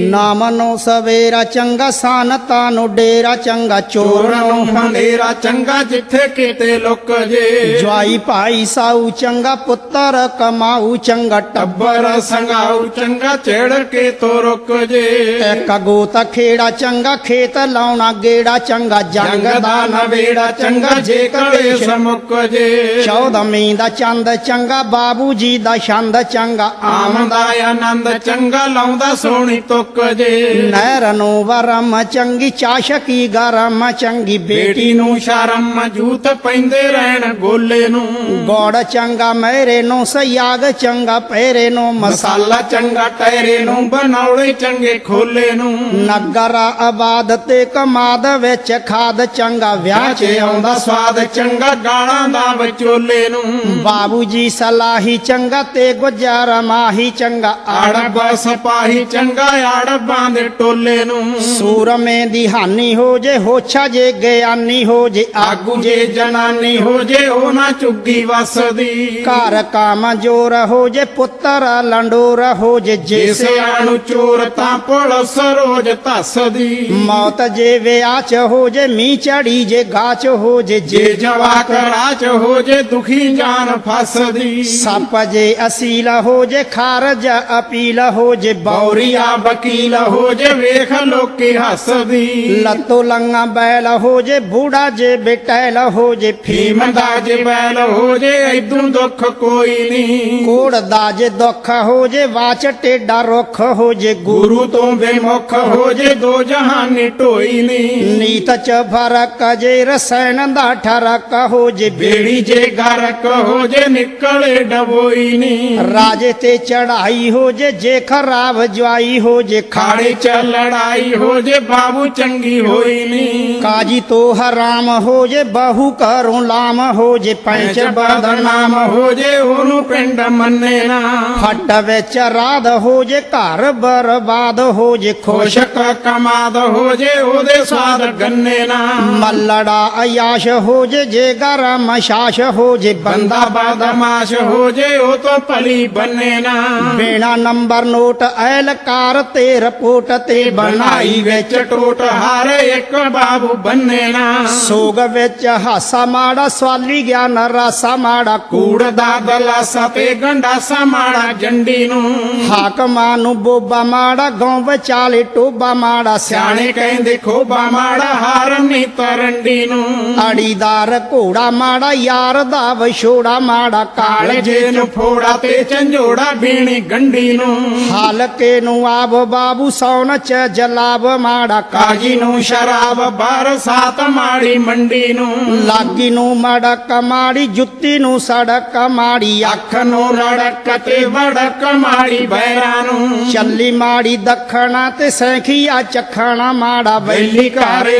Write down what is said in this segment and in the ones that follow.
ਨਾਮ ਨੂੰ ਸਵੇਰਾ ਚੰਗਾ ਸਾਨਤਾ ਨੂੰ ਡੇਰਾ ਚੰਗਾ ਚੋਰ ਨੂੰ ਹਨੇਰਾ ਚੰਗਾ ਜਿੱਥੇ ਕਿਤੇ ਲੁੱਕ ਜੇ। ਜਵਾਈ ਭਾਈ ਸਾਊ ਚੰਗਾ ਪੁੱਤਰ ਕਮਾਊ ਚੰਗਾ ਟੱਬਰ ਸੰਗਾਉ ਚੰਗਾ ਚੜ ਕੇ ਤੋ ਰੁਕ ਜੇ। ਇੱਕ ਗੋਤਾ ਖੇੜਾ ਚੰਗਾ ਖੇਤ ਲਾਉਣਾ ਗੇੜਾ ਚੰਗਾ ਜੰਗ ਦਾ ਨਵੇੜਾ ਚੰਗਾ ਜੇ ਕਲੇਸ਼ ਮੁੱਕ ਜੇ। ਚੌਦਵੀਂ ਦਾ ਚੰਦ ਚੰਗਾ ਬਾਬੂ ਜੀ ਦਾ ਛੰਦ ਚੰਗਾ ਆਮਦਾ ਆਨੰਦ ਚੰਗਾ ਲਾਉਂਦਾ ਸੋਹਣੀ ਤੁੱਕ ਜੇ ਨਹਿਰ ਨੂੰ ਵਰਮ ਚੰਗੀ ਚਾਸ਼ਕੀ ਗਰਮ ਚੰਗੀ ਬੇਟੀ ਨੂੰ ਸ਼ਰਮ ਜੂਤ ਪੈਂਦੇ ਰਹਿਣ ਗੋਲੇ ਨੂੰ। ਗੋੜ ਚੰਗਾ ਮੇਰੇ ਨੂੰ ਸਿਆਗ ਚੰਗਾ ਪੈਰੇ ਨੂੰ ਮਸਾਲਾ ਚੰਗਾ ਟੈਰੇ ਨੂੰ ਬਣਾਉਲੇ ਚੰਗੇ ਖੋਲੇ ਨੂੰ। ਨਗਰ ਆਬਾਦ ਤੇ ਕਮਾਦ ਵਿੱਚ ਖਾਦ ਚੰਗਾ ਵਿਆਹ ਚ ਚ ਆਉਂਦਾ ਸਵਾਦ ਚੰਗਾ ਗਾਲਾਂ ਦਾ ਵਿਚੋਲੇ ਨੂੰ। ਬਾਬੂ ਜੀ ਸਲਾਹੀ ਚੰਗਾ ਤੇ ਗੁਜਰ ਮਾਹੀ ਚੰਗਾ ਆੜਬ ਸਪਾਹੀ ਚੰਗਾ ਆੜਬਾਂ ਦੇ ਟੋਲੇ ਨੂੰ। ਸੂਰਮੇ ਦੀ ਹਾਨੀ ਹੋ ਜੇ ਹੋਛਾ ਜੇ ਗਿਆਨੀ ਹੋ ਜੇ ਆਗੂ ਜੇ ਜਨਾਨੀ ਹੋ ਜੇ ਉਹ ਨਾ ਚੁੱਗੀ ਵਸਦੀ। ਘਰ ਕਾਮ ਜੋਰ ਹੋ ਜੇ ਪੁੱਤਰ ਲੰਡੋਰ ਹੋ ਜੇ ਜੇ ਜਿਸ ਆਣੂ ਚੋਰ ਤਾਂ ਪੁਲਿਸ ਰੋਜ਼ ਧੱਸਦੀ। ਮੌਤ ਜੇ ਵਿਆਹ ਚ ਹੋ ਜੇ ਮੀ ਚੜੀ ਜੇ ਗਾਚ ਹੋ ਜੇ ਜੇ ਜੇ ਜਵਾਕ ਰਾਜ ਹੋ ਜੇ ਦੁਖੀ ਜਾਨ ਫਸਦੀ। ਸੱਪ ਜੇ ਅਸੀਲ ਹੋ ਜੇ ਖਾਰਜ ਅਪੀਲ ਹੋ ਜੇ ਬੌਰੀ ਬੌਰੀਆ ਵਕੀਲ ਹੋ ਜੇ ਵੇਖ ਲੋਕੀ ਹੱਸਦੀ ਲੱਤੋ ਲੰਗਾ ਬੈਲ ਹੋ ਜੇ ਬੂੜਾ ਜੇ ਬੇਟੈਲ ਹੋ ਜੇ ਫੀਮ ਦਾ ਜੇ ਬੈਲ ਹੋ ਜੇ ਐਦੂ ਦੁੱਖ ਕੋਈ ਨਹੀਂ ਕੋੜ ਦਾ ਜੇ ਦੁੱਖ ਹੋ ਜੇ ਵਾਚ ਟੇਡਾ ਰੁੱਖ ਹੋ ਜੇ ਗੁਰੂ ਗੁਰੂ ਤੋਂ ਬੇਮੁਖ ਹੋ ਜੇ ਦੋ ਜਹਾਨੀ ਢੋਈ ਨਹੀਂ ਨੀਤ ਚ ਫ਼ਰਕ ਜੇ ਰਸੈਣ ਦਾ ਠਰਕ ਹੋ ਜੇ ਬੇੜੀ ਜੇ ਗਰਕ ਹੋ ਜੇ ਨਿਕਲੇ ਡਬੋਈ ਨਹੀਂ ਰਾਜੇ ਤੇ ਚੜਾਈ ਹੋ ਜੇ ਜੇ ਖਰਾਬ ਜਵਾਈ ਹੋ ਜੇ ਖਾੜੇ ਚ ਲੜਾਈ ਹੋ ਜੇ ਬਾਬੂ ਚੰਗੀ ਹੋਈ ਨਹੀਂ ਕਾਜੀ ਤੋਂ ਹਰਾਮ ਹੋ ਜੇ ਬਹੂ ਘਰੋਂ ਲਾਮ ਹੋ ਜੇ ਪੈਂਚ ਬਦਨਾਮ ਹੋ ਜੇ ਉਹਨੂੰ ਪਿੰਡ ਮੰਨੇ ਨਾ ਫੱਟ ਵਿੱਚ ਰਾਧ ਹੋ ਜੇ ਘਰ ਬਰਬਾਦ ਹੋ ਜੇ ਖੁਸ਼ ਖੁਸ਼ਕ ਕਮਾਦ ਹੋ ਜੇ ਉਹਦੇ ਸਵਾਦ ਗੰਨੇ ਨਾ ਮੱਲੜਾ ਅਯਾਸ਼ ਹੋ ਜੇ ਜੇ ਗਰਮ ਸ਼ਾਸ਼ ਹੋ ਜੇ ਬੰਦਾ ਬੰਦਾ ਬਦਮਾਸ਼ ਹੋ ਜੇ ਉਹ ਤੋਂ ਭਲੀ ਬੰਨੇ ਨਾ ਬਿਨਾ ਨੰਬਰ ਨੋਟ ਐਲਕਾਰ ਤੇ ਰਿਪੋਰਟ ਤੇ ਬਣਾਈ ਵਿੱਚ ਟੋਟ ਹਰ ਇੱਕ ਬਾਬੂ ਬੰਨੇ ਨਾ। ਸੋਗ ਵਿੱਚ ਹਾਸਾ ਮਾੜਾ ਸਵਾਲੀ ਗਿਆਨ ਰਾਸਾ ਮਾੜਾ ਕੂੜ ਦਾ ਦਲਾਸਾ ਤੇ ਗੰਡਾਸਾ ਮਾੜਾ ਜੰਡੀ ਨੂੰ। ਹਾਕਮਾਂ ਨੂੰ ਬੋਬਾ ਮਾੜਾ ਗਾਉਂ ਵਿਚਾਲੇ ਟੋਬਾ ਮਾੜਾ ਸਿਆਣੇ ਕਹਿੰਦੇ ਖੋਬਾ ਮਾੜਾ ਹਾਰ ਨਹੀਂ ਤਰੰਡੀ ਨੂੰ। ਅੜੀਦਾਰ ਘੋੜਾ ਮਾੜਾ ਯਾਰ ਦਾ ਵਿਛੋੜਾ ਮਾੜਾ ਕਾਲ ਕਾਲ ਜੇ ਨੂੰ ਫੋੜਾ ਤੇ ਝੰਜੋੜਾ ਬੀਣੀ ਗੰਡੀ ਨੂੰ। ਹਲਕੇ ਨੂੰ ਆਬ ਬਾਬੂ ਸੌਣ ਚ ਜਲਾਬ ਮਾੜਾ ਕਾਜੀ ਨੂੰ ਸ਼ਰਾਬ ਬਰਸਾਤ ਮਾੜੀ ਮੰਡੀ ਨੂੰ ਲਾਗੀ ਨੂੰ ਮੜਕ ਮਾੜੀ ਜੁੱਤੀ ਨੂੰ ਸੜਕ ਮਾੜੀ ਅੱਖ ਨੂੰ ਰੜਕ ਤੇ ਸੈਖੀਆ ਚੱਖਣਾ ਮਾੜਾ ਬੈਲੀ ਬੈਲੀ ਘਰ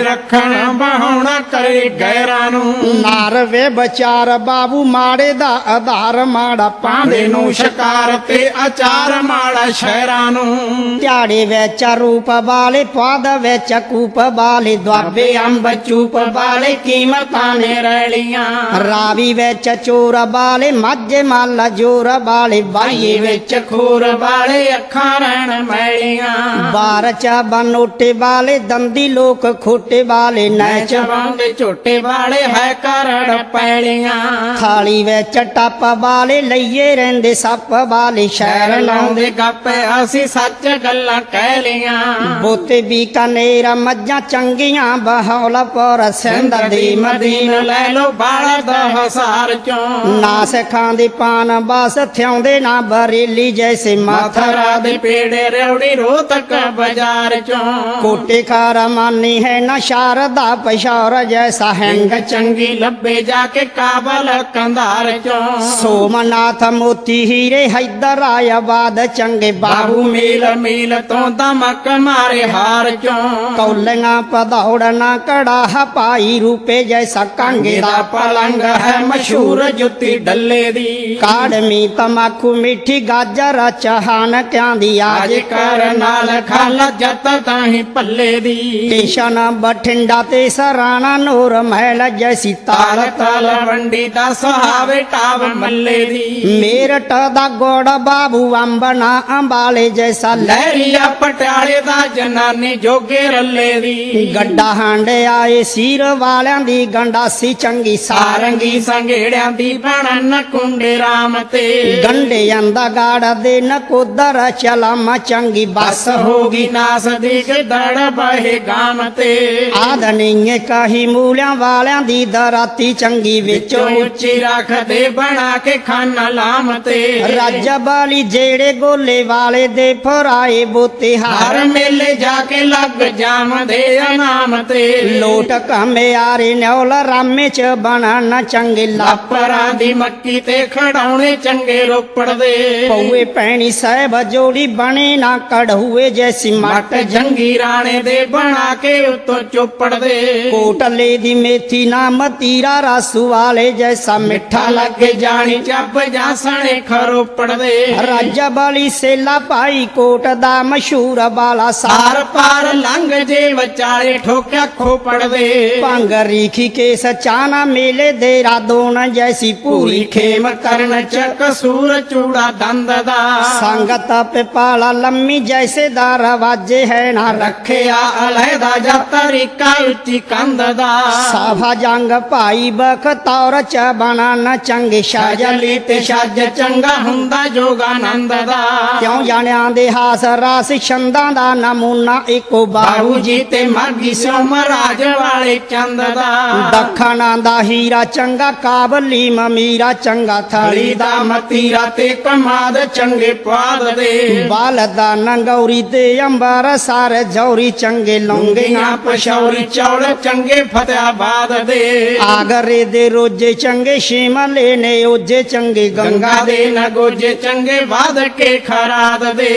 ਬਹਾਉਣਾ ਕਰੇ ਗੈਰਾਂ ਨੂੰ ਨਾਰ ਵਿਚਾਰ ਬਾਬੂ ਮਾੜੇ ਦਾ ਆਧਾਰ ਮਾੜਾ ਪਾਂਦੇ ਨੂੰ ਸ਼ਿਕਾਰ ਤੇ ਅਚਾਰ ਮਾੜਾ ਸ਼ਹਿਰਾਂ ਨੂੰ ਝਾੜੇ ਵਿੱਚ ਰੂਪ ਵਾਲੇ ਪਦ ਵਿੱਚ ਕੂਪ ਵਾਲੇ, ਦੁਆਬੇ ਅੰਬ ਚੂਪ ਵਾਲੇ, ਕੀਮਤਾਂ ਨੇ ਰੈਲੀਆਂ। ਰਾਵੀ ਵਿੱਚ ਚੋਰ ਵਾਲੇ, ਮਾਝੇ ਮੱਲ ਜੋਰ ਵਾਲੇ ਬਾਈਏ ਵਿੱਚ ਖੋਰ ਵਾਲੇ, ਅੱਖਾਂ ਰਹਿਣ ਮੈਲੀਆਂ। ਬਾਰ ਬਨੋਟੇ ਵਾਲੇ, ਦੰਦੀ ਲੋਕ ਖੋਟੇ ਵਾਲੇ ਨੈ ਨੈਚ ਚਵਾਉਂਦੇ ਝੋਟੇ ਵਾਲੇ, ਹੈ ਕਰੜ ਪੈਲੀਆਂ। ਥਾਲੀ ਵਿੱਚ ਟੱਪ ਵਾਲੇ, ਲਈਏ ਰਹਿੰਦੇ ਸੱਪ ਵਾਲੇ, ਸ਼ਹਿਰ ਲਾਉਂਦੇ ਗੱਪ, ਅਸੀਂ ਸੱਚ ਗੱਲਾਂ ਕਹਿ ਲੀਆਂ ਬੋਤੇ ਵੀ ਕਨੇਰਾ ਮੱਝਾਂ ਚੰਗੀਆਂ ਬਹੌਲਾ ਪਰ ਸਿੰਧ ਦੀ ਮਦੀਨ ਲੈ ਲੋ ਬਾਲਾ ਦਾ ਹਸਾਰ ਚੋਂ। ਨਾ ਸਿੱਖਾਂ ਦੇ ਪਾਨ ਬਸ ਥਿਆਉਂਦੇ ਨਾ ਬਰੇਲੀ ਜੈਸੇ ਮਾਥਰਾ ਦੇ ਪੇੜੇ ਰਉੜੀ ਰੋਤਕ ਬਾਜ਼ਾਰ ਚੋਂ। ਕੋਟੇ ਖਾਰਾ ਮਾਨੀ ਹੈ ਨਾ ਸ਼ਾਰਦਾ ਪਸ਼ੌਰ ਜੈਸਾ ਹਿੰਗ। ਚੰਗੀ ਲੱਭੇ ਜਾ ਕੇ ਕਾਬਲ ਕੰਧਾਰ ਚੋਂ। ਸੋਮਨਾਥ ਮੋਤੀ ਹੀਰੇ ਹੈਦਰ ਆਇਆਬਾਦ ਚੰਗੇ ਬਾਬੂ ਮੀਲ ਮੀਲ ਤੋਂ ਦਮਕ ਮਾਰੇ ਹਾਰ ਚੋਂ। ਕੌਲੀਆਂ ਪਧੌੜਨਾ ਕੜਾ ਪਾਈ ਰੂਪੇ ਜੈਸਾ ਕਾਂਗੇ ਦਾ ਪਲੰਗ ਹੈ ਮਸ਼ਹੂਰ ਜੁੱਤੀ ਡੱਲੇ ਦੀ। ਕਾੜਮੀ ਤਮਾਕੂ ਮਿੱਠੀ ਗਾਜਰ ਚਹਾਨ ਕਿਆਂ ਦੀ ਅੱਜ ਆਜ ਕਰ ਨਾਲ ਖਲ ਜਤ ਤਾਹੀਂ ਪੱਲੇ ਦੀ। ਸਟੇਸ਼ਨ ਬਠਿੰਡਾ ਤੇ ਸਰਾਣਾ ਨੂਰ ਮਹਿਲ ਜੈਸੀ ਤਾਲ ਤਲ ਵੰਡੀ ਦਾ ਸੁਹਾਵੇ ਟਾਵ ਮੱਲੇ ਦੀ। ਮੇਰਟ ਦਾ ਗੋੜ ਬਾਬੂ ਅੰਬਨਾ ਅੰਬਾਲੇ ਜੈਸਾ ਲਹਿਰੀ ਆ ਪਟਿਆਲੇ ਦਾ ਜਨਾਨੀ ਜੋਗੇ ਰੱਲੇ ਦੀ। ਗੱਡਾ ਹਾਂਡੇ ਆਏ ਸੀਰ ਵਾਲਿਆਂ ਦੀ ਗੰਡਾਸੀ ਚੰਗੀ ਸਾਰੰਗੀ ਸੰਘੇੜਿਆਂ ਦੀ ਬਣਨ ਕੁੰਡੇ ਰਾਮ ਤੇ। ਗੰਡੇ ਆਂਦਾ ਗਾੜ ਦੇ ਨਕੋਦਰ ਚਲਾਮਾ ਚੰਗੀ ਬਸ ਹੋ ਗਈ ਨਾਸ ਦੀ ਗਦੜ ਬਹੇ ਗਾਮ ਤੇ। ਆਦਨੀਏ ਕਾਹੀ ਮੂਲਿਆਂ ਵਾਲਿਆਂ ਦੀ ਦਰਾਤੀ ਚੰਗੀ ਵਿੱਚੋਂ ਵਿੱਚੋਂ ਉੱਚੀ ਰੱਖਦੇ ਬਣਾ ਕੇ ਖਾਨਾ ਲਾਮ ਤੇ। ਰਾਜਾ ਬਾਲੀ ਜਿਹੜੇ ਗੋਲੇ ਵਾਲੇ ਦੇ ਫਰਾਏ ਬੋਤੇ ਹਰ ਮੇਲੇ ਜਾ ਕੇ ਲੱਗ ਜਾਮਦੇ ਇਨਾਮ ਤੇ। ਲੋਟ ਕਾਮੇ ਆਰੇ ਨੌਲ ਰਾਮੇ ਚ ਬਣਨ ਚੰਗੇ ਲੱਪ ਲਾਪਰਾਂ ਦੀ ਮੱਕੀ ਤੇ ਖੜਾਉਣੇ ਚੰਗੇ ਰੋਪੜ ਦੇ। ਪਉਏ ਪੈਣੀ ਸਾਹਿਬ ਜੋੜੀ ਬਣੇ ਨਾ ਕੜੂਏ ਜੈਸੀ ਮੱਟ। ਜੰਗੀ ਰਾਣੇ ਦੇ ਬਣਾ ਕੇ ਉਤੋਂ ਚੋਪੜ ਦੇ। ਕੋਟਲੇ ਦੀ ਮੇਥੀ ਨਾ ਮਤੀਰਾ ਰਾਸੂ ਵਾਲੇ ਜੈਸਾ ਮਿੱਠਾ ਲੱਗੇ ਜਾਣੀ। ਚੱਬ ਜਾਸਣੇ ਖਰੋਪੜ ਦੇ। ਰਾਜਾ ਬਾਲੀ ਸੇਲਾ ਭਾਈ ਕੋਟ ਦਾ ਮਸ਼ਹੂਰ ਬਾਲਾ ਸਾਰ ਸਾਰ ਪਾਰ ਲੰਘ ਜੇ ਵਿਚਾਲੇ ਠੋਕਿਆ ਖੋਪੜ ਦੇ ਭੰਗ ਰੀਖੀ ਕੇ ਸਚਾਨਾ ਮੇਲੇ ਦੇ ਰਾਦੋਣ ਜੈਸੀ ਪੂਰੀ ਖੇਮ ਕਰਨ ਚ ਕਸੂਰ ਚੂੜਾ ਦੰਦ ਦਾ। ਸੰਗਤ ਪਿਪਾਲਾ ਲੰਮੀ ਜੈਸੇ ਦਾ ਰਵਾਜੇ ਹੈ ਨਾ ਰੱਖਿਆ ਅਲੈਦਾ ਜਾ ਤਰੀਕਾ ਉੱਚੀ ਕੰਧ ਦਾ। ਸਾਫਾ ਜੰਗ ਭਾਈ ਬਖਤੌਰ ਚ ਬਣਨ ਚੰਗੇ ਸ਼ਾਜਲੀ ਤੇ ਛੱਜ ਚੰਗਾ ਹੁੰਦਾ ਜੋਗਾਨੰਦ ਦਾ। ਕਿਉਂ ਜਾਣਿਆਂ ਦੇ ਹਾਸ ਰਾਸ ਛੰਦਾਂ ਦਾ ਨਮੂਨਾ ਇੱਕੋ ਬਾਹੂ ਜੀ ਤੇ ਮਾਗੀ ਸਿਓ ਮਹਾਰਾਜ ਵਾਲੇ ਚੰਦ ਦਾ। ਦੱਖਣਾ ਦਾ ਹੀਰਾ ਚੰਗਾ, ਕਾਬਲੀ ਮਮੀਰਾ ਚੰਗਾ, ਥਲੀ ਦਾ ਮਤੀਰਾ ਤੇ ਕਮਾਦ ਚੰਗੇ ਪਾਦ ਦੇ। ਬਾਲ ਦਾ ਨੰਗੌਰੀ ਤੇ ਅੰਬਰ, ਸਾਰ ਜੌਰੀ ਚੰਗੇ ਲੌਂਗੀਆਂ ਪਸ਼ੌਰੀ ਚੌਲ ਚੰਗੇ ਫਤਿਆਬਾਦ ਦੇ। ਆਗਰੇ ਦੇ ਰੋਜੇ ਚੰਗੇ, ਸ਼ਿਮਲੇ ਨੇ ਓਜੇ ਚੰਗੇ, ਗੰਗਾ ਦੇ ਨਗੋਜੇ ਚੰਗੇ, ਵਾਦ ਕੇ ਖਰਾਦ ਦੇ।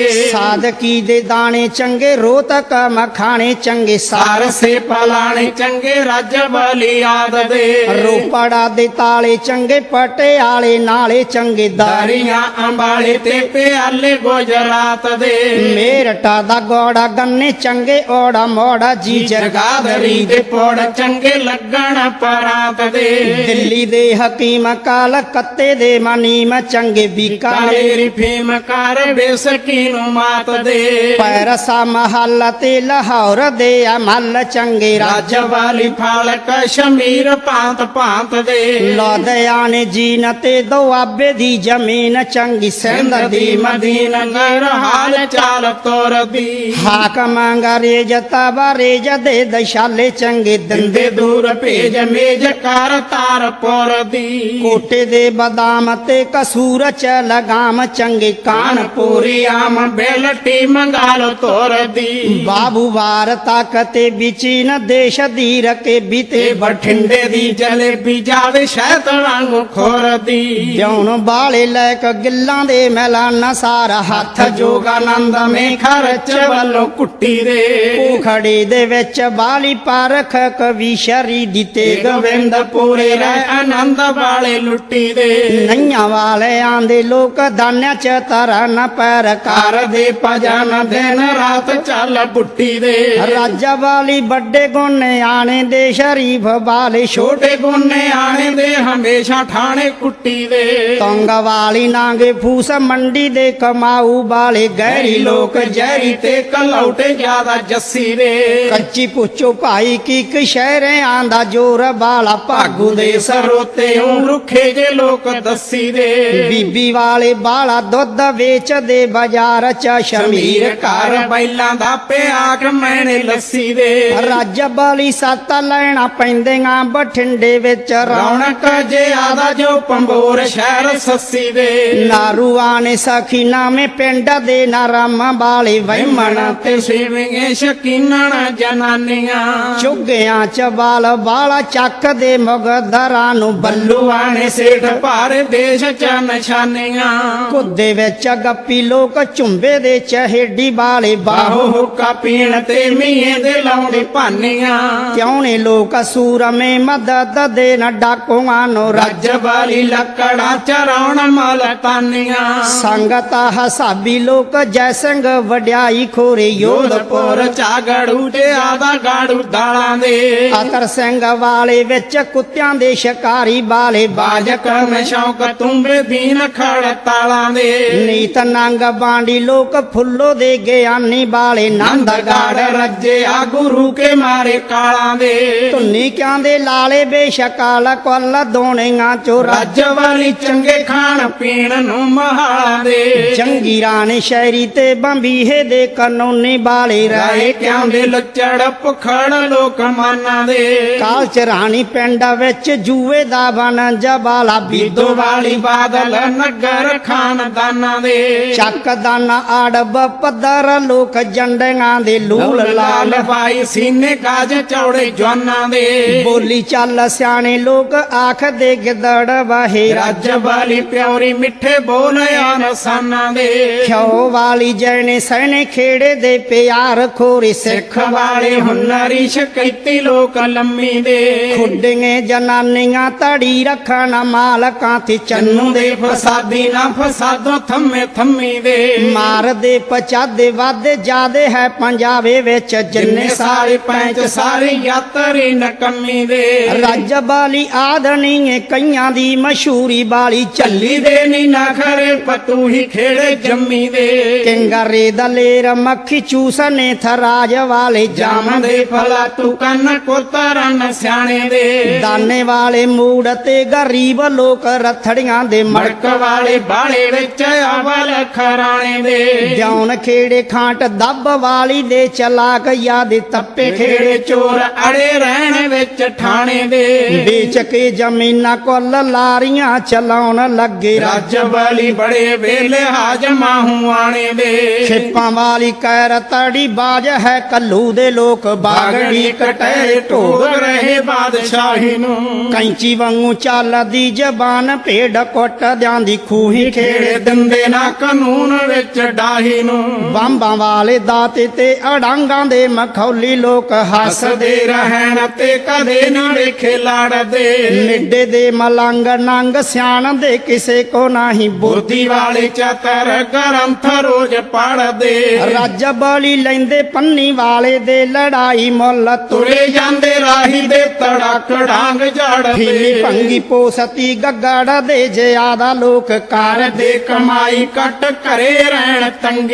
ਸਾਦਕੀ ਦੇ ਦਾਣੇ ਚੰਗੇ ਰੋਤਕ ਮਖਾਣੇ ਚੰਗੇ ਸਾਰ ਸਾਰਸੇ ਪਲਾਣੇ ਚੰਗੇ ਰਾਜ ਬਲੀ ਆਦ ਦੇ। ਰੋਪੜਾ ਦੇ ਤਾਲੇ ਚੰਗੇ ਪਟਿਆਲੇ ਨਾਲੇ ਚੰਗੇ ਦਾਰੀ ਦਾਰੀਆਂ ਅੰਬਾਲੇ ਤੇ ਪਿਆਲੇ ਗੁਜਰਾਤ ਦੇ। ਮੇਰਟਾ ਦਾ ਗੋੜਾ ਗੰਨੇ ਚੰਗੇ ਓੜਾ ਮੋੜਾ ਜੀ ਜਰਗਾਦਰੀ ਦੇ ਪੋੜ ਚੰਗੇ ਲੱਗਣ ਪਰਾਤ ਦੇ। ਦਿੱਲੀ ਦੇ ਹਕੀਮ ਕਾਲ ਕੱਤੇ ਦੇ ਮਨੀਮ ਚੰਗੇ ਬੀਕਾਨੇ ਕਾਲੇਰੀ ਫੀਮ ਕਰ ਬੇਸਕੀ ਨੂੰ ਮਾਤ ਦੇ। ਪੈਰਸਾ ਮਹੱਲ ਤੇ ਲਾਹੌਰ ਦੇ ਅਮਲ ਚੰਗੇ ਰਾਜ ਵਾਲੀ ਫਾਲ ਕਸ਼ਮੀਰ ਭਾਂਤ ਭਾਂਤ ਦੇ। ਲੋਧਿਆਣੇ ਜੀਨ ਤੇ ਦੁਆਬੇ ਦੀ ਜ਼ਮੀਨ ਚੰਗੀ ਸਿੰਧ ਦੀ ਦੀ ਮਦੀਨ ਨਗਰ ਹਾਲ ਚਾਲ ਤੋਰ ਦੀ। ਹਾਕਮ ਅੰਗਰੇਜ ਤਬਰੇਜ ਦੇ ਦਸ਼ਾਲੇ ਚੰਗੇ ਦਿੰਦੇ ਦੂਰ ਭੇਜ ਮੇਜ ਕਰ ਤਾਰ ਪੁਰ ਦੀ। ਕੋਟੇ ਦੇ ਬਦਾਮ ਤੇ ਕਸੂਰ ਚ ਲਗਾਮ ਚੰਗੇ ਕਾਨ ਕਾਨਪੂਰੀ ਆਮ ਬੇਲਟੀ ਮੰਗਾਲ ਤੋਰ ਦੀ। ਬਾਬੂ ਵਾਰ ਤੱਕ ਤੇ ਵਿਚੀਨ ਦੇਸ਼ ਦੀ ਰਕੇ ਬੀਤੇ ਬਠਿੰਡੇ ਦੀ ਜਲੇਬੀ ਜਾਵੇ ਸ਼ਹਿਦ ਵਾਂਗੂ ਖੋਰ ਦੀ। ਜਿਉਣ ਬਾਲੇ ਲੈ ਕੇ ਗਿੱਲਾਂ ਦੇ ਮੈਲਾਨਾ ਸਾਰਾ ਹੱਥ ਜੋਗਾਨੰਦ ਮੇ ਖਰਚ ਵੱਲੋਂ ਕੁੱਟੀ ਦੇ। ਖੜੇ ਦੇ ਵਿੱਚ ਬਾਲੀ ਪਰਖ ਕਵੀ ਸ਼ਰੀ ਦੀ ਤੇ ਤੇਗ ਗੋਬਿੰਦ ਪੂਰੇ ਰਹਿ ਆਨੰਦ ਵਾਲੇ ਲੁੱਟੀ ਦੇ। ਨਈਆਂ ਵਾਲਿਆਂ ਦੇ ਲੋਕ ਦਾਨਿਆਂ ਚ ਤਰਨ ਪੈਰ ਕਰ ਦੇ ਭਜਨ ਦਿਨ ਰਾਤ ਚੱਲ ਬੁੱਟੀ ਦੇ। ਰਾਜਾ ਵਾਲੀ ਵੱਡੇ ਗੁਣ ਆਣੇ ਦੇ ਸ਼ਰੀਫ ਵਾਲੇ ਛੋਟੇ ਗੁੰਨੇ ਆਣੇ ਦੇ। ਹਮੇਸ਼ਾ ਠਾਣੇ ਕੁੱਟੀ ਦੇ। ਤੰਗ ਵਾਲੀ ਨਾਂਗੇ ਫੂਸ ਮੰਡੀ ਦੇ ਕਮਾਊ ਵਾਲੇ ਗਹਿਰੀ ਗੈਰੀ ਲੋਕ ਜੈਰੀ ਤੇ ਕਲੌਟੇ ਜ਼ਿਆਦਾ ਜੱਸੀ ਦੇ। ਕੱਚੀ ਪੁੱਛੋ ਭਾਈ ਕੀ ਕਸ਼ਹਿਰਿਆਂ ਦਾ ਜੋਰ ਵਾਲਾ ਭਾਗੂ ਦੇ ਦੇ ਸਰੋਤੇ ਉਂ ਰੁੱਖੇ ਜੇ ਲੋਕ ਦੱਸੀ ਦੇ। ਬੀਬੀ ਵਾਲੇ ਬਾਲਾ ਦੁੱਧ ਵੇਚਦੇ ਬਾਜ਼ਾਰ ਚ ਸ਼ਮੀਰ ਸ਼ਮੀਰ ਘਰ ਬੈਲਾਂ ਦਾ ਪਿਆਕ ਮੈਨੇ ਲੱਸੀ ਦੇ। ਰਾਜਾ ਵਾਲੀ ਸੱਤ ਲੈਣਾ ਪੈਂਦੀਆਂ ਬਠਿੰਡੇ ਵਿੱਚ ਰੌਣਕ ਰੌਣਕ ਜੇ ਆਦਾ ਜੋ ਪੰਬੋਰ ਸ਼ਹਿਰ ਸੱਸੀ ਦੇ। ਨਾਰੂਆਂ ਨੇ ਸਖੀ ਨਾਮੇ ਪਿੰਡ ਦੇ ਨਰਮ ਵਾਲੇ ਵਹਿਮਣ ਤੇ ਸੇਵੀਆਂ ਸ਼ਕੀਨਣ ਜਨਾਨੀਆਂ। ਚੁੱਗਿਆਂ ਚ ਬਾਲ ਬਾਲਾ ਚੱਕ ਦੇ ਮਗਦਰਾਂ ਨੂੰ ਬੱਲੂ ਬੱਲੂਆਂ ਨੇ ਸੇਠ ਭਾਰ ਦੇਸ਼ ਚ ਨਿਸ਼ਾਨੀਆਂ। ਕੁੱਦੇ ਵਿੱਚ ਗੱਪੀ ਲੋਕ ਝੁੰਬੇ ਦੇ ਚਹੇਡੀ ਵਾਲੇ ਬਾਹੋ ਹੁੱਕਾ ਪੀਣ ਤੇ ਮੀਏ ਦੇ ਲਾਉਂਦੇ ਭਾਨੀਆਂ। ਕਿਉਂ ਨੇ ਲੋਕ ਸੂਰਮੇ ਮਦਦ ਦੇ ਨ ਡਾਕੂਆਂ ਨੂੰ ਰੱਜ ਵਾਲੀ ਲੱਕੜਾਂ ਚਰਾਉਣ ਮਲਤਾਨੀਆਂ ਸੰਗਤ ਹਸਾਬੀ ਲੋਕ ਜੈ ਸਿੰਘ ਵਡਿਆਈ ਖੋਰੇ ਯੋਧ ਯੋਧਪੁਰ ਝਾਗੜੂ ਤੇ ਆਦਾ ਗਾੜੂ ਦਾਲਾਂ ਦੇ। ਅਤਰ ਸਿੰਘ ਵਾਲੇ ਵਿੱਚ ਕੁੱਤਿਆਂ ਦੇ ਸ਼ਿਕਾਰੀ ਵਾਲੇ ਬਾਜ ਬਾਜਕ ਮੈਂ ਸ਼ੌਕ ਤੁੰਬੇ ਦੀਨ ਖੜ ਤਾਲਾਂ ਦੇ। ਨੀਤ ਨੰਗ ਬਾਂਡੀ ਲੋਕ ਫੁੱਲ ਬੋਲੋ ਦੇ ਗਿਆਨੀ ਬਾਲੇ ਨੰਦਗੜ ਰੱਜਿਆ ਗੁਰੂ ਕੇ ਮਾਰੇ ਕਾਲਾਂ ਦੇ। ਧੁੰਨੀ ਕਿਆਂ ਦੇ ਲਾਲੇ ਬੇਸ਼ਕਾਲ ਕੁੱਲ ਦੋਣੀਆਂ ਚੋ ਰੱਜ ਵਾਲੀ ਚੰਗੇ ਖਾਣ ਪੀਣ ਨੂੰ ਮਹਾਲਾਂ ਦੇ। ਚੰਗੀ ਰਾਣੀ ਸ਼ਹਿਰੀ ਤੇ ਬੰਬੀਹੇ ਦੇ ਕਾਨੂੰਨੀ ਬਾਲੇ ਰਾਏ ਰਾਏ ਦੇ ਲੱਚੜ ਪੁਖੜ ਲੋਕ ਮਾਨਾਂ ਦੇ। ਕਾਲ ਚ ਰਾਣੀ ਪਿੰਡ ਵਿੱਚ ਜੂਏ ਦਾ ਬਨ ਜਬਾਲਾ ਬੀਦੋ ਵਾਲੀ ਬਾਦਲ ਨਗਰ ਖਾਨਦਾਨਾਂ ਦੇ। ਚੱਕ ਦਾਨਾ ਆੜਬ ਪੱਧਰ ਲੋਕ ਜੰਡਿਆਂ ਦੇ ਲੂਲ ਲਾਲ ਪਾਈ ਸੀਨੇ ਕਾਜ ਚੌੜੇ ਜਵਾਨਾਂ ਦੇ। ਬੋਲੀ ਚੱਲ ਸਿਆਣੇ ਲੋਕ ਆਖਦੇ ਗਿੱਦੜ ਵਾਹੇ। ਰੱਜ ਵਾਲੀ ਪਿਉਰੀ ਮਿੱਠੇ ਬੋਲਿਆ ਨਸਾਨਾਂ ਦੇ। ਖਿਓ ਵਾਲੀ ਜੈਨੇ ਸਹਿਣੇ ਖੇੜੇ ਦੇ ਪਿਆਰ ਖੋਰੀ ਸਿੱਖ ਵਾਲੇ ਹੁਨਰੀ ਸ਼ਕੈਤੀ ਲੋਕ ਲੰਮੀ ਦੇ। ਖੁੱਡੀਆਂ ਜਨਾਨੀਆਂ ਤੜੀ ਰੱਖਣ ਮਾਲਕਾਂ ਤੇ ਚੰਨੂ ਦੇ ਫਸਾਦੀ ਨਾ ਫਸਾਦੋ ਥੰਮੇ ਥੰਮੀ ਦੇ। ਮਾਰਦੇ ਪਚਾਦੇ ਵਾਦੇ ਜਾਦੇ ਹੈ ਪੰਜਾਬੇ ਵਿੱਚ ਜਿੰਨੇ ਸਾਰੇ ਪੈਂਚ ਸਾਰੇ ਯਾਤਰੀ ਨਕਮੀ ਦੇ। ਰੱਜ ਬਾਲੀ ਆਦਣੀ ਕਈਆਂ ਦੀ ਮਸ਼ਹੂਰੀ ਬਾਲੀ ਚੱਲੀ ਦੇ ਨੀ ਨਾ ਖਰੇ ਪਤੂ ਹੀ ਖੇੜੇ ਜੰਮੀ ਦੇ। ਕਿੰਗਰੇ ਦਲੇਰ ਮੱਖੀ ਚੂਸਨੇ ਥਰਾਜ ਵਾਲੇ ਜਾਮ ਦੇ ਫਲਾ ਤੂੰ ਕੰਨ ਕੋਤਰਨ ਸਿਆਣੇ ਦੇ। ਦਾਨੇ ਵਾਲੇ ਮੂੜ ਤੇ ਗਰੀਬ ਲੋਕ ਰਥੜੀਆਂ ਦੇ ਮੜਕ ਵਾਲੇ ਬਾਲੇ ਵਿੱਚ ਆਵਲ ਖਰਾਣੇ ਦੇ। ਦਿਉਣ ਖੇੜੇ ਖਾਂਟ ਦੱਬ ਵਾਲੀ ਦੇ ਚਲਾਕ ਯਾਦ ਤੱਪੇ ਖੇੜੇ ਚੋਰ ਅੜੇ ਰਹਿਣ ਵਿੱਚ ਠਾਣੇ ਦੇ। ਵੇਚ ਕੇ ਜ਼ਮੀਨਾਂ ਕੁੱਲ ਲਾਰੀਆਂ ਚਲਾਉਣ ਲੱਗੇ ਰੱਜ ਵਾਲੀ ਬੜੇ ਵੇਲੇ ਹਾਜਮਾ ਆਣੇ ਦੇ। ਖੇਪਾਂ ਵਾਲੀ ਕੈਰ ਤੜੀ ਬਾਜ ਹੈ ਕੱਲੂ ਦੇ ਲੋਕ ਬਾਗੜੀ ਕਟੇ ਢੋਗ ਰਹੇ ਬਾਦਸ਼ਾਹੀ ਨੂੰ। ਕੈਂਚੀ ਵਾਂਗੂ ਚੱਲਦੀ ਜ਼ਬਾਨ ਭੇਡ ਕੁੱਟ ਦਿਆਂਦੀ ਖੂਹੀ ਖੇੜੇ ਦਿੰਦੇ ਨਾ ਕਾਨੂੰਨ ਵਿੱਚ ਡਾਹੀ ਨੂੰ ਬੰਬਾਂ ਵਾਲੇ ਦਾਤੇ ਤੇ ਅੜਾਂਗਾਂ ਦੇ ਮਖੌਲੀ ਲੋਕ ਹੱਸਦੇ ਹੱਸਦੇ ਰਹਿਣ ਤੇ ਕਦੇ ਨਾ ਵੇਖੇ ਲੜਦੇ ਮਿੱਡੇ ਦੇ ਮਲੰਗ ਨੰਗ ਸਿਆਣ ਦੇ ਕਿਸੇ ਕੋ ਨਹੀਂ। ਬੁੱਧੀ ਵਾਲੇ ਚਤਰ ਗ੍ਰੰਥ ਰੋਜ਼ ਪੜਦੇ ਰੱਜ ਬਲੀ ਲੈਂਦੇ ਪੰਨੀ ਵਾਲੇ ਦੇ ਲੜਾਈ ਮੁੱਲ ਤੁਰੇ ਜਾਂਦੇ ਰਾਹੀ ਦੇ ਤੜਕ ਡਾਂਗ ਫੀਨੀ ਜੜਦੇ ਭੰਗੀ ਪੋਸਤੀ ਗੱਗੜ ਦੇ ਜ਼ਿਆਦਾ ਲੋਕ ਕਰ ਕਰਦੇ ਕਮਾਈ ਕੱਟ ਘਰੇ ਰਹਿਣ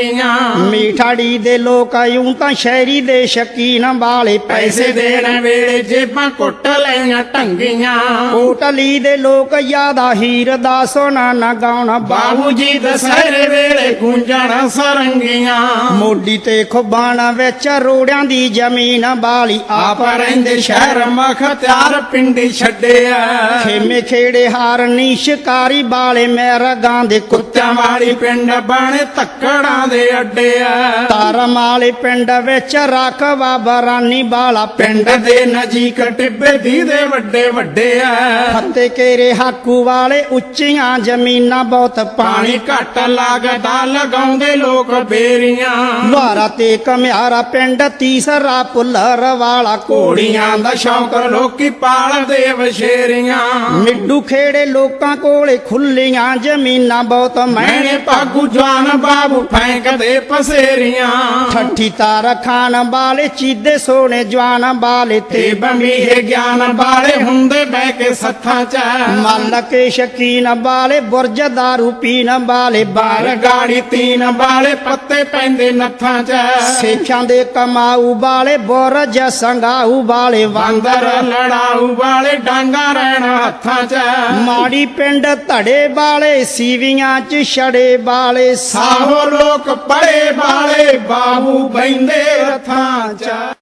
ਤੰਗੀਆਂ ਮੀਠਾੜੀ ਦੇ ਲੋਕ ਯੂੰ ਤਾਂ ਸ਼ਹਿਰੀ ਦੇ ਸ਼ਕੀਨ ਵਾਲੇ ਪੈਸੇ ਦੇਣ ਵੇਲੇ ਜੇਬਾਂ ਕੁੱਟ ਲਈਆਂ ਟੰਗੀਆਂ। ਕੋਟਲੀ ਦੇ ਲੋਕ ਯਾਦਾ ਹੀਰ ਦਾ ਸੋਨਾ ਨਾ ਗਾਉਣ। ਬਾਬੂ ਜੀ ਦਸਹਿਰੇ ਵੇਲੇ ਗੂੰਜਣ ਸਰੰਗੀਆਂ। ਮੋਢੀ ਤੇ ਖੁਬਾਣਾ ਵਿੱਚ ਰੋੜਿਆਂ ਦੀ ਜ਼ਮੀਨ ਵਾਲੀ ਆਪ ਰਹਿੰਦੇ ਸ਼ਹਿਰ ਮਖਤਿਆਰ ਪਿੰਡੀ ਛੱਡਿਆ। ਖੇਮੇ ਖੇੜੇ ਹਾਰਨੀ ਸ਼ਿਕਾਰੀ ਬਾਲੇ ਮੈਰਗਾਂ ਦੇ ਕੁੱਤੇ ਕੁੱਤਿਆਂ ਵਾਲੀ ਪਿੰਡ ਬਣੇ ਧੱਕੜਾਂ ਦੇ ਅੱਡੇ ਆ। ਤਾਰਮ ਵਾਲੇ ਪਿੰਡ ਵਿੱਚ ਰਾਖਵਾ ਬਰਾਨੀ ਬਾਲਾ ਪਿੰਡ ਦੇ ਨਜੀਕ ਟਿੱਬੇ ਦੀ ਦੇ ਵੱਡੇ ਵੱਡੇ ਆ। ਫੱਤੇ ਕੇਰੇ ਹਾਕੂ ਵਾਲੇ ਉੱਚੀਆਂ ਜ਼ਮੀਨਾਂ ਬਹੁਤ ਪਾਣੀ ਘੱਟ ਲੱਗਦਾ ਲਗਾਉਂਦੇ ਲੋਕ ਬੇਰੀਆਂ। ਵਾਰਾ ਤੇ ਕਮਿਆਰਾ ਪਿੰਡ ਤੀਸਰਾ ਪੁੱਲਰ ਵਾਲਾ ਘੋੜੀਆਂ। ਦਾ ਸ਼ੌਂਕ ਲੋਕੀ ਪਾਲਦੇ ਵਸ਼ੇਰੀਆਂ ਮਿੱਡੂ ਖੇੜੇ ਲੋਕਾਂ ਕੋਲੇ ਖੁੱਲੀਆਂ ਜ਼ਮੀਨਾਂ ਬਹੁਤ। ਮੈਨੇ ਪਾਗੂ ਜਵਾਨ ਬਾਬੂ ਫੈਂਕਦੇ ਪਸੇਰੀਆਂ। ਠੱਠੀ ਤਾਰ ਖਾਨ ਵਾਲੇ ਚੀਦੇ ਸੋਹਣੇ ਜਵਾਨ ਵਾਲੇ ਤੇ ਬੰਬੀਏ ਗਿਆਨ ਵਾਲੇ ਹੁੰਦੇ ਬਹਿ ਕੇ ਸੱਥਾਂ ਚ। ਮੱਲ ਕੇ ਸ਼ਕੀਨ ਵਾਲੇ ਬੁਰਜ ਦਾਰੂ ਪੀਣ ਵਾਲੇ ਬਾਰ ਗਾੜੀ ਤੀਨ ਵਾਲੇ ਪੱਤੇ ਪੈਂਦੇ ਨੱਥਾਂ ਚ। ਸੇਖਾਂ ਦੇ ਕਮਾਊ ਵਾਲੇ ਬੁਰਜ ਸੰਗਾਊ ਵਾਲੇ ਵਾਂਦਰ ਲੜਾਊ ਵਾਲੇ ਡਾਂਗਾ ਰਹਿਣ ਹੱਥਾਂ ਚ। ਮਾੜੀ ਪਿੰਡ ਧੜੇ ਵਾਲੇ ਸੀਵੀਆਂ ਚ ਛੜੇ ਵਾਲੇ ਸਾਹੋ ਲੋਕ ਪੜੇ ਵਾਲੇ ਬਾਹੂ ਬੈੰਦੇ ਰਥਾਂ ਚ